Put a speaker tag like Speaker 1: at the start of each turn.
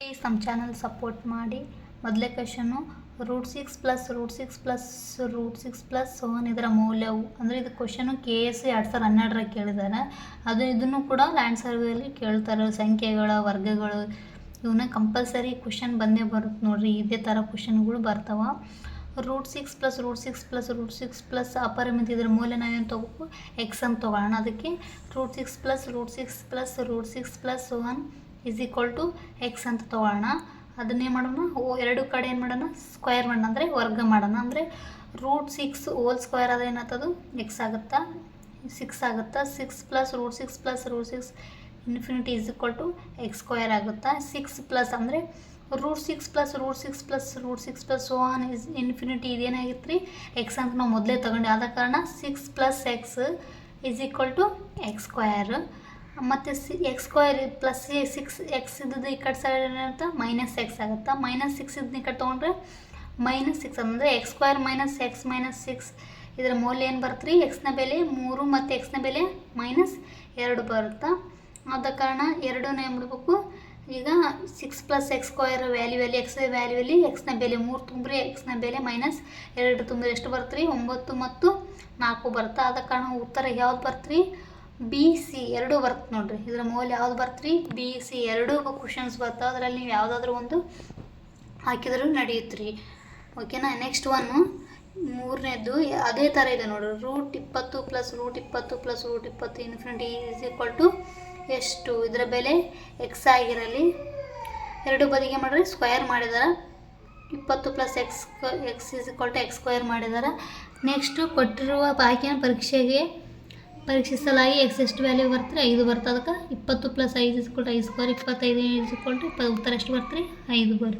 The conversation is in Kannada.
Speaker 1: ಪ್ಲೀಸ್ ನಮ್ಮ ಚಾನಲ್ ಸಪೋರ್ಟ್ ಮಾಡಿ. ಮೊದಲೇ question root six plus root six plus root six plus so on ಇದರ ಮೌಲ್ಯವು, ಅಂದರೆ ಇದು ಕ್ವಶನು ಕೆ ಎಸ್ ಎರಡು ಸಾವಿರದ ಹನ್ನೆರಡರಾಗ ಕೇಳಿದ್ದಾರೆ ಅದು ಇದನ್ನು ಕೂಡ ಲ್ಯಾಂಡ್ ಸರ್ವೆಯಲ್ಲಿ ಕೇಳ್ತಾರೆ. ಸಂಖ್ಯೆಗಳ, ವರ್ಗಗಳು, ಇವನ್ನ ಕಂಪಲ್ಸರಿ ಕ್ವಶನ್ ಬಂದೇ ಬರುತ್ತೆ ನೋಡ್ರಿ. ಇದೇ ಥರ ಕ್ವಶನ್ಗಳು ಬರ್ತಾವೆ. Root six plus root six plus root six plus ಅಪರಿಮಿತಿ ಇದರ ಮೌಲ್ಯ ನಾವೇನು ತೊಗೋಬೇಕು? ಎಕ್ಸ್ ಅಂತ ತೊಗೊಳ್ಳೋಣ ಅದಕ್ಕೆ root six plus root six plus root six plus one is equal to x ಅಂತ ತೊಗೊಳ್ಳೋಣ. ಅದನ್ನೇ ಮಾಡೋಣ? ಓ, ಎರಡು ಕಡೆ ಏನು ಮಾಡೋಣ? ಸ್ಕ್ವೇರ್ ಮಾಡೋಣ. ಅಂದರೆ ವರ್ಗ ಮಾಡೋಣ. ಅಂದರೆ ರೂಟ್ ಸಿಕ್ಸ್ ಓಲ್ ಸ್ಕ್ವೇರ್ ಅದು ಏನಾಗ್ತದು? ಎಕ್ಸ್ ಆಗುತ್ತಾ? ಸಿಕ್ಸ್ ಆಗುತ್ತಾ? Six plus root six plus root six infinity is equal to x square ಆಗುತ್ತಾ? ಸಿಕ್ಸ್ ಪ್ಲಸ್ ಅಂದರೆ root six plus root six plus root six plus one is infinity ಇದೇನಾಗಿತ್ತು ರೀ ಎಕ್ಸ್ ಅಂತ ನಾವು ಮೊದಲೇ ತೊಗೊಂಡು. ಆದ ಕಾರಣ six plus x is equal to x square ಮತ್ತು C x square plus six x ಇದ್ದದ್ದು ಈ ಕಡೆ ಸೈಡ್ ಏನಂತ ಮೈನಸ್ ಎಕ್ಸ್ ಆಗುತ್ತೆ. ಮೈನಸ್ ಸಿಕ್ಸ್ ಇದ್ದನ್ನ ಈ ಕಡೆ ತೊಗೊಂಡ್ರೆ ಮೈನಸ್ ಸಿಕ್ಸ್ ಅಂದರೆ x square minus x minus six ಇದರ ಮೌಲ್ಯ ಏನು ಬರುತ್ತೆ ರೀ? ಎಕ್ಸ್ನ ಬೆಲೆ ಮೂರು ಮತ್ತು ಎಕ್ಸ್ನ ಬೆಲೆ ಮೈನಸ್ ಎರಡು ಬರುತ್ತೆ. ಆದ ಕಾರಣ ಎರಡನ್ನ ಏನು ಮಾಡಬೇಕು? ಈಗ ಸಿಕ್ಸ್ ಪ್ಲಸ್ ಎಕ್ಸ್ ವ್ಯಾಲ್ಯೂ ವ್ಯಾಲ್ಯೂವಲ್ಲಿ ಎಕ್ಸ್ ವ್ಯಾಲ್ಯೂವಲ್ಲಿ ಎಕ್ಸ್ನ ಬೆಲೆ ಮೂರು ತುಂಬ್ರಿ ಎಕ್ಸ್ನ ಬೆಲೆ ಮೈನಸ್ ಎರಡು ತುಂಬ್ರಿ ಎಷ್ಟು ಬರುತ್ತೆ ರೀ? ಒಂಬತ್ತು ಮತ್ತು ನಾಲ್ಕು ಬರುತ್ತೆ. ಆದ ಕಾರಣ ಉತ್ತರ ಯಾವ್ದು ಬರುತ್ತೆ ರೀ? ಬಿ ಸಿ ಎರಡು ಬರುತ್ತೆ ನೋಡ್ರಿ. ಇದರ ಮೌಲ್ಯ ಯಾವ್ದು ಬರ್ತ್ರಿ? ಬಿ ಸಿ ಎರಡೂ ಕ್ವಶನ್ಸ್ ಬರ್ತಾವೆ. ಅದರಲ್ಲಿ ನೀವು ಯಾವುದಾದ್ರೂ ಒಂದು ಹಾಕಿದರೂ ನಡೆಯುತ್ತೆ ರೀ ಓಕೆನಾ ನೆಕ್ಸ್ಟ್ ಒನ್ನು ಮೂರನೇದು, ಅದೇ ಥರ ಇದೆ ನೋಡ್ರಿ. ರೂಟ್ ಇಪ್ಪತ್ತು ಪ್ಲಸ್ ರೂಟ್ ಇಪ್ಪತ್ತು ಪ್ಲಸ್ ರೂಟ್ ಇಪ್ಪತ್ತು ಇನ್ಫಿನಿಟಿ ಈಸ್ ಈಕ್ವಲ್ ಟು ಎಷ್ಟು? ಇದರ ಬೆಲೆ ಎಕ್ಸ್ ಆಗಿರಲಿ. ಎರಡು ಬದಿಗೆ ಮಾಡಿದ್ರೆ ಸ್ಕ್ವಯರ್ ಮಾಡಿದಾರೆ. ಇಪ್ಪತ್ತು plus x x is equal to x square ಮಾಡಿದಾರೆ. ನೆಕ್ಸ್ಟು ಕೊಟ್ಟಿರುವ ಬಾಕಿಯ ಪರೀಕ್ಷೆಗೆ ಪರೀಕ್ಷಿಸಲಾಗಿ ಎಕ್ಸ್ ಎಷ್ಟು ವ್ಯಾಲ್ಯೂ ಬರ್ತೀರಿ? ಐದು ಬರ್ತದೆ ಅದಕ್ಕೆ ಇಪ್ಪತ್ತು ಪ್ಲಸ್ ಐದು ಇಸ್ಕೊಟ್ಟು ಐದು ಸ್ಕ್ವೇರ್ ಇಪ್ಪತ್ತೈದು ಇಸ್ಕೊಟ್ಟು ಇಪ್ಪ ಉತ್ತರ ಎಷ್ಟು ಬರ್ತೀರಿ? ಐದು ಬರ್